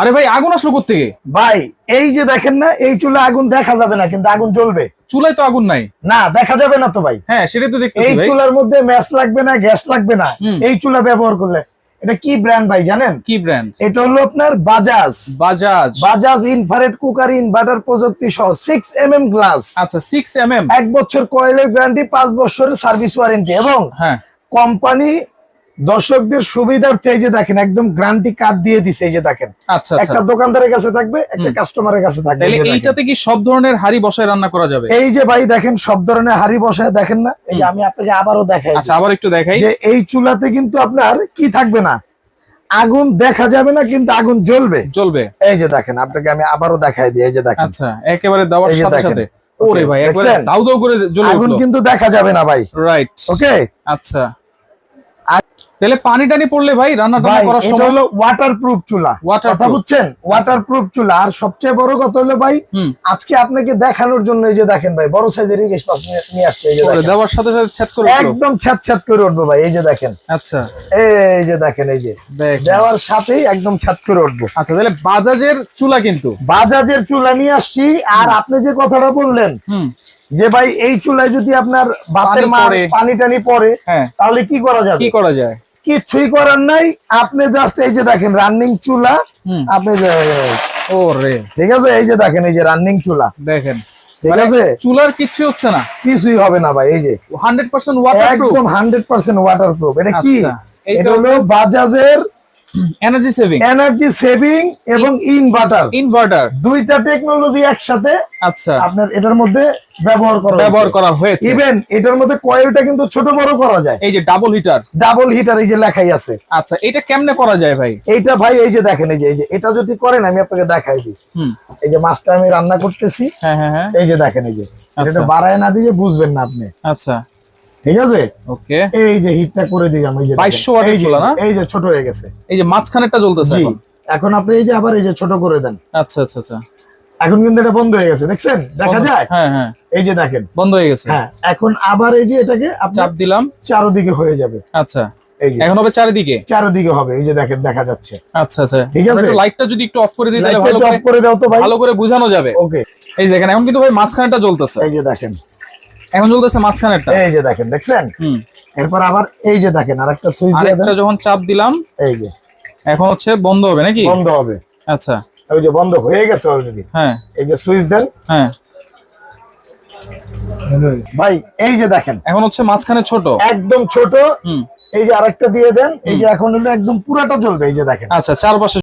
আরে ভাই আগুন আসলো থেকে ভাই এই যে দেখেন না এই চুলা আগুন দেখা যাবে না কিন্তু আগুন জ্বলবে। চুলায় তো আগুন নাই। না দেখা যাবে না তো ভাই। হ্যাঁ সেটাই তো এই দেখতেছি ভাই। চুলার মধ্যে ম্যাচ লাগবে না গ্যাস লাগবে না এই চুলা ব্যবহার করলে। এটা কি ব্র্যান্ড ভাই জানেন? কি ব্র্যান্ড এটা হলো আপনার Bajaj Bajaj Bajaj infrared cooker inverter প্রযুক্তি সহ সিক্স এম এম গ্লাস আচ্ছা সিক্স এম এম এক বছর কয়েলের গ্যারান্টি পাঁচ বছরের সার্ভিস ওয়ারেন্টি এবং হ্যাঁ। কোম্পানি দর্শকদের সুবিধার্থে এই যে দেখেন একদম গ্যারান্টি কার্ড দিয়ে দিছে এই যে দেখেন। আচ্ছা আচ্ছা। একটা দোকানদারের কাছে থাকবে একটা কাস্টমারের কাছে থাকবে এইটাতে কি সব ধরনের হাড়ি বসায় রান্না করা যাবে? এই যে ভাই দেখেন সব ধরনের হাড়ি বসায় দেখেন না। এই যে আমি আপনাকে আবারও দেখাই আচ্ছা আবার একটু দেখাই। যে এই চুলাতে কিন্তু আপনার কি থাকবে না? আগুন দেখা যাবে না কিন্তু আগুন জ্বলবে। জ্বলবে। এই যে দেখেন আপনাকে আমি আবারও দেখাই দিই এই যে দেখেন। আচ্ছা একেবারে দেওয়ার সাথে সাথে। ওরে ভাই একবারে? দাউ দাউ করে জ্বলে আগুন কিন্তু দেখা যাবে না ভাই। রাইট ওকে আচ্ছা। তাহলে পানি টানি পড়লে ভাই রান্না টান্না করার এটা সময় হলো ওয়াটার প্রুফ চুলা কথা বুঝছেন? ওয়াটার প্রুফ চুলা। আর সবচেয়ে বড় কথা হলো ভাই আজকে আপনাকে দেখানোর জন্য এই যে দেখেন ভাই বড় সাইজের ইলিশ মাছ নিয়ে- আসছে এই যে। দেওয়ার সাথে সাথে ছেদ করে একদম ছ্যাত ছ্যাত করে উঠবো ভাই এই যে দেখেন। আচ্ছা। এই যে দেখেন এই যে। দেওয়ার সাথেই একদম ছাদ করে উঠবো। আচ্ছা তাহলে বাজাজের চুলা কিন্তু। বাজাজের চুলা নিয়ে আসছি আর আপনি যে কথাটা বললেন হুম। যে ভাই এই চুলায় যদি আপনার ভাতের মার পানি টানি পরে হ্যাঁ। তাহলে কি করা যাবে? কি করা যায়? কিছুই করার নাই। আপনি জাস্ট এই যে দেখেন রানিং চুলা। আপনি ঠিক আছে? এই যে দেখেন এই যে রানিং চুলা। দেখেন। ঠিক মানে আছে? চুলার কিছু হচ্ছে না। কিছুই হবে না ভাই এই যে। একদম এটা কি? আচ্ছা, এটা হলো বাজাজের এনার্জি সেভিং এনার্জি সেভিং এবং ইনভার্টার ইনভার্টার দুইটা টেকনোলজি একসাথে আচ্ছা। আপনার এটার মধ্যে ব্যবহার করা ব্যবহার করা হয়েছে। ইভেন এটার মধ্যে কয়েলটা কিন্তু ছোট বড় করা যায়। এই যে ডাবল হিটার ডাবল হিটার এই যে লেখাই আছে। আচ্ছা এটা কেমনে করা যায় ভাই? এইটা ভাই এই যে দেখেন এই যে এই যে এটা যদি করেন আমি আপনাকে দেখাই দিই। হুম। এই যে মাছটা আমি রান্না করতেছি। হ্যাঁ হ্যাঁ হ্যাঁ। এই যে দেখেন এই যে আচ্ছা। এটা বাড়ায় না দিয়ে বুঝবেন না আপনি। আচ্ছা। ঠিক আছে ওকে এই যে হিটটা করে দিলাম এই যে দেখেন। 2200 ওয়াটের চুলা না? এই যে ছোট হয়ে গেছে এই যে মাঝখানেরটা জ্বলতেছে এখন এখন আপনি এই যে আবার এই যে ছোট করে দেন আচ্ছা আচ্ছা আচ্ছা এখন কিন্তু এটা বন্ধ হয়ে গেছে দেখছেন দেখা যায় হ্যাঁ হ্যাঁ এই যে দেখেন বন্ধ হয়ে গেছে হ্যাঁ এখন আবার এই যে এটাকে চাপ দিলাম চারোদিকে হয়ে যাবে আচ্ছা এই এখন হবে চারিদিকে চারোদিকে হবে এই যে দেখেন দেখা যাচ্ছে আচ্ছা আচ্ছা ঠিক আছে। লাইটটা যদি একটু অফ করে দিই তাহলে ভালো করে অফ করে দাও তো ভাই ভালো করে বোঝানো যাবে ওকে এই দেখেন এখন কিন্তু ভাই মাঝখানেরটা জ্বলতেছে এই যে দেখেন এখন জ্বলতেছে মাঝখানেরটা। এই যে দেখেন দেখছেন? এরপর আবার এই যে দেখেন আরেকটা সুইচ দিয়ে আরেকটা যখন চাপ দিলাম এই যে। এখন হচ্ছে বন্ধ হবে নাকি? বন্ধ হবে। আচ্ছা। ওই যে বন্ধ হয়ে গেছে অলরেডি হ্যাঁ। এই যে সুইচ দেন। হ্যাঁ। ভাই এই যে দেখেন। এখন হচ্ছে মাঝখানে ছোট। একদম ছোট। হুম। এই যে আরেকটা দিয়ে দেন। এই যে এখন হলো একদম পুরাটা জ্বলবে এই যে দেখেন। আচ্ছা চারপাশে